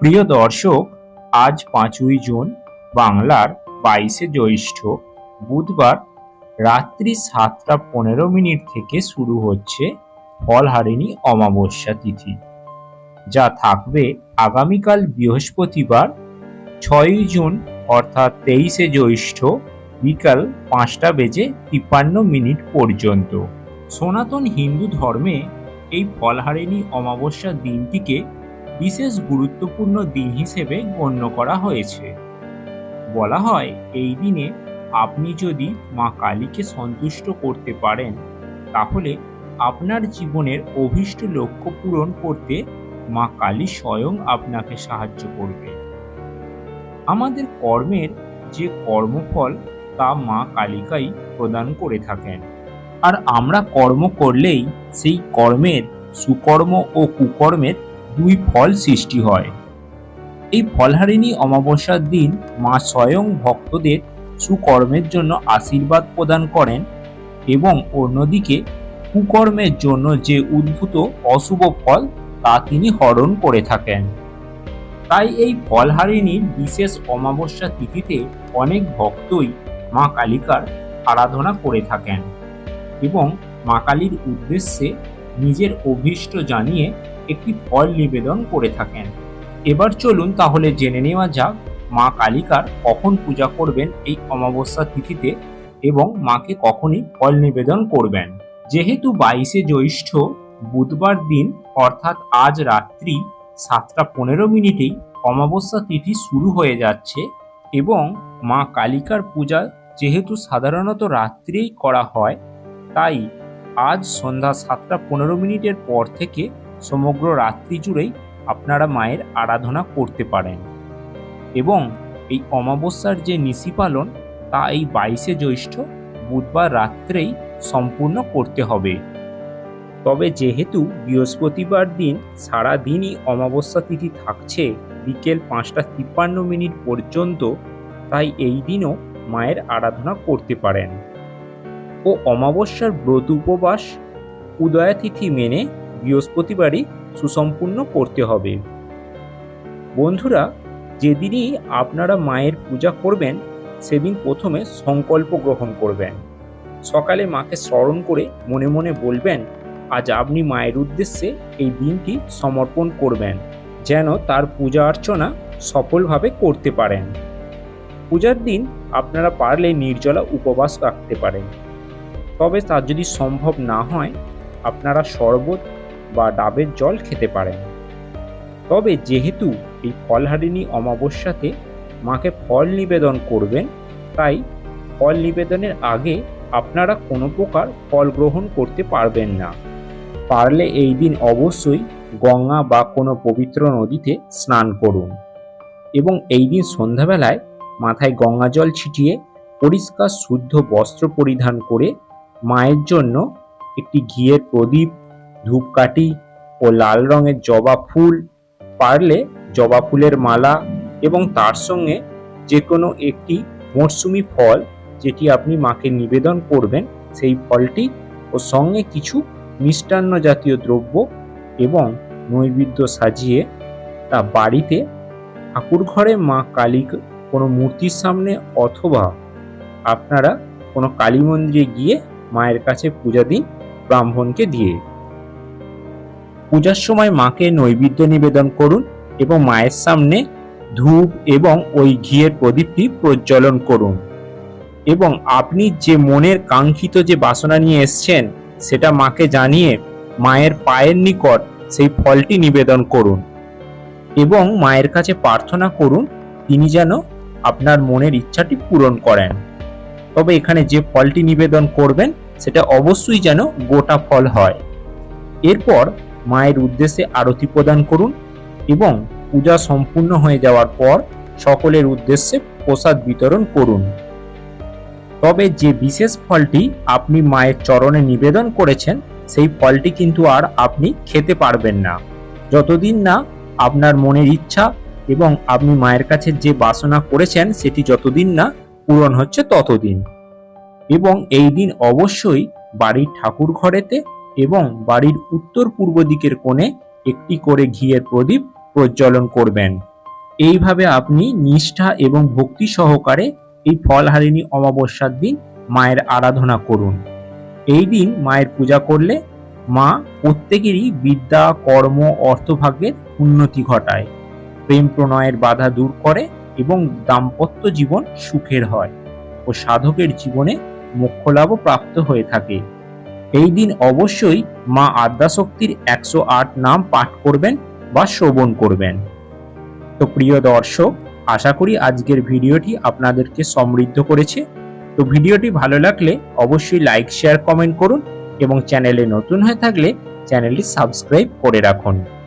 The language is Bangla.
প্রিয় দর্শক, আজ পাঁচই জুন, বাংলার বাইশে জ্যৈষ্ঠ বুধবার রাত্রি সাতটা পনেরো মিনিট থেকে শুরু হচ্ছে ফলহারিণী অমাবস্যা তিথি, যা থাকবে আগামীকাল বৃহস্পতিবার, ছয়ই জুন অর্থাৎ তেইশে জ্যৈষ্ঠ বিকাল পাঁচটা বেজে তিপ্পান্ন মিনিট পর্যন্ত। সনাতন হিন্দু ধর্মে এই ফলহারিণী অমাবস্যা দিনটিকে বিশেষ গুরুত্বপূর্ণ দিন হিসেবে গণ্য করা হয়েছে। বলা হয়, এই দিনে আপনি যদি মা কালীকে সন্তুষ্ট করতে পারেন, তাহলে আপনার জীবনের অভীষ্ট লক্ষ্য পূরণ করতে মা কালী স্বয়ং আপনাকে সাহায্য করবে। আমাদের কর্মের যে কর্মফল, তা মা কালিকাই প্রদান করে থাকেন। আর আমরা কর্ম করলেই সেই কর্মের সুকর্ম ও কুকর্মের দুই ফল সৃষ্টি হয়। এই ফলহারিণী অমাবস্যার দিন মা স্বয়ং ভক্তদের সুকর্মের জন্য আশীর্বাদ প্রদান করেন এবং অন্যদিকে কুকর্মের জন্য যে উদ্ভূত অশুভ ফল, তা তিনি হরণ করে থাকেন। তাই এই ফলহারিণীর বিশেষ অমাবস্যা তিথিতে অনেক ভক্তই মা কালিকার আরাধনা করে থাকেন এবং মা কালীর উদ্দেশ্যে নিজের অভীষ্ট জানিয়ে একটি ফল নিবেদন করে থাকেন। এবার চলুন তাহলে জেনে নেওয়া যাক, মা কালিকার কখন পূজা করবেন এই অমাবস্যা তিথিতে এবং মাকে কখনই ফল নিবেদন করবেন। যেহেতু বাইশে জ্যৈষ্ঠ বুধবার দিন, অর্থাৎ আজ রাত্রি সাতটা পনেরো মিনিটেই অমাবস্যা তিথি শুরু হয়ে যাচ্ছে এবং মা কালিকার পূজা যেহেতু সাধারণত রাত্রেই করা হয়, তাই আজ সন্ধ্যা সাতটা পনেরো মিনিটের পর থেকে সমগ্র রাত্রি জুড়েই আপনারা মায়ের আরাধনা করতে পারেন। এবং এই অমাবস্যার যে নিশি পালন, তা এই বাইশে জ্যৈষ্ঠ বুধবার রাত্রেই সম্পূর্ণ করতে হবে। তবে যেহেতু বৃহস্পতিবার দিন সারা দিনই অমাবস্যা তিথি থাকছে, বিকেল পাঁচটা তিপ্পান্ন মিনিট পর্যন্ত, তাই এই দিনও মায়ের আরাধনা করতে পারেন। ও অমাবস্যার ব্রত উপবাস, উদয়াতিথি মেনে বৃহস্পতিবারই সুসম্পূর্ণ করতে হবে। বন্ধুরা, যেদিনই আপনারা মায়ের পূজা করবেন, সেদিন প্রথমে সংকল্প গ্রহণ করবেন। সকালে মাকে স্মরণ করে মনে মনে বলবেন, আজ আপনি মায়ের উদ্দেশ্যে এই দিনটি সমর্পণ করবেন, যেন তার পূজা অর্চনা সফলভাবে করতে পারেন। পূজার দিন আপনারা পারলে নির্জলা উপবাস রাখতে পারেন। তবে তা যদি সম্ভব না হয়, আপনারা শরবত বা ডাবের জল খেতে পারেন তবে যেহেতু এই ফলহারিণী অমাবস্যাতে মাকে ফল নিবেদন করবেন, তাই ফল নিবেদনের আগে আপনারা কোনো প্রকার ফল গ্রহণ করতে পারবেন না। পারলে এই দিন অবশ্যই গঙ্গা বা কোনো পবিত্র নদীতে স্নান করুন এবং এই দিন সন্ধ্যাবেলায় মাথায় গঙ্গা জল ছিটিয়ে পরিষ্কার শুদ্ধ বস্ত্র পরিধান করে মায়ের জন্য একটি ঘিয়ের প্রদীপ ধূপকাঠি ও লাল রঙের জবা ফুল পারলে জবা ফুলের মালা এবং তার সঙ্গে যে কোনো একটি মরশুমি ফল যেটি আপনি মাকে নিবেদন করবেন, সেই ফলটি ও সঙ্গে কিছু মিষ্টান্ন জাতীয় দ্রব্য এবং নৈবেদ্য সাজিয়ে তা বাড়িতে ঠাকুর ঘরে মা কালী কোনো মূর্তির সামনে অথবা আপনারা কোনো কালী মন্দিরে গিয়ে মায়ের কাছে পূজা দিন ব্রাহ্মণকে দিয়ে। পূজার সময় মাকে নৈবেদ্য নিবেদন করুন এবং মায়ের সামনে ধূপ এবং ওই ঘিয়ের প্রদীপটি প্রজ্বলন করুন। এবং আপনি যে মনের কাঙ্ক্ষিত যে বাসনা নিয়ে এসছেন, সেটা মাকে জানিয়ে মায়ের পায়ের নিকট সেই ফলটি নিবেদন করুন। এবং মায়ের কাছে প্রার্থনা করুন, তিনি যেন আপনার মনের ইচ্ছাটি পূরণ করেন। তবে এখানে যে ফলটি নিবেদন করবেন, সেটা অবশ্যই যেন গোটা ফল হয়। এরপর মায়ের উদ্দেশ্যে আরতি প্রদান করুন এবং পূজা সম্পূর্ণ হয়ে যাওয়ার পর সকলের উদ্দেশ্যে প্রসাদ বিতরণ করুন। তবে যে বিশেষ ফলটি আপনি মায়ের চরণে নিবেদন করেছেন, সেই ফলটি কিন্তু আর আপনি খেতে পারবেন না। যতদিন না আপনার মনের ইচ্ছা এবং আপনি মায়ের কাছে যে বাসনা করেছেন, সেটি যতদিন না পূরণ হচ্ছে ততদিন। এবং এই দিন অবশ্যই বাড়ির ঠাকুর ঘরেতে এবং বাড়ির উত্তর পূর্ব দিকের কোণে একটি করে ঘিয়ের প্রদীপ প্রজ্বলন করবেন। এইভাবে আপনি নিষ্ঠা এবং ভক্তি সহকারে এই ফলহারিণী অমাবস্যার দিন মায়ের আরাধনা করুন। এই দিন মায়ের পূজা করলে মা প্রত্যেকেরই বিদ্যা, কর্ম, অর্থভাগ্যের উন্নতি ঘটায়। প্রেম প্রণয়ের বাধা দূর করে এবং দাম্পত্য জীবন সুখের হয় ও সাধকের জীবনে মোক্ষ লাভও প্রাপ্ত হয়ে থাকে। এই দিন অবশ্যই মা আদ্যাশক্তির একশো আট নাম পাঠ করবেন বা শ্রবণ করবেন। তো প্রিয় দর্শক, আশা করি আজকের ভিডিওটি আপনাদেরকে সমৃদ্ধ করেছে। তো ভিডিওটি ভালো লাগলে অবশ্যই লাইক, শেয়ার, কমেন্ট করুন এবং চ্যানেলে নতুন হয়ে থাকলে চ্যানেলটি সাবস্ক্রাইব করে রাখুন।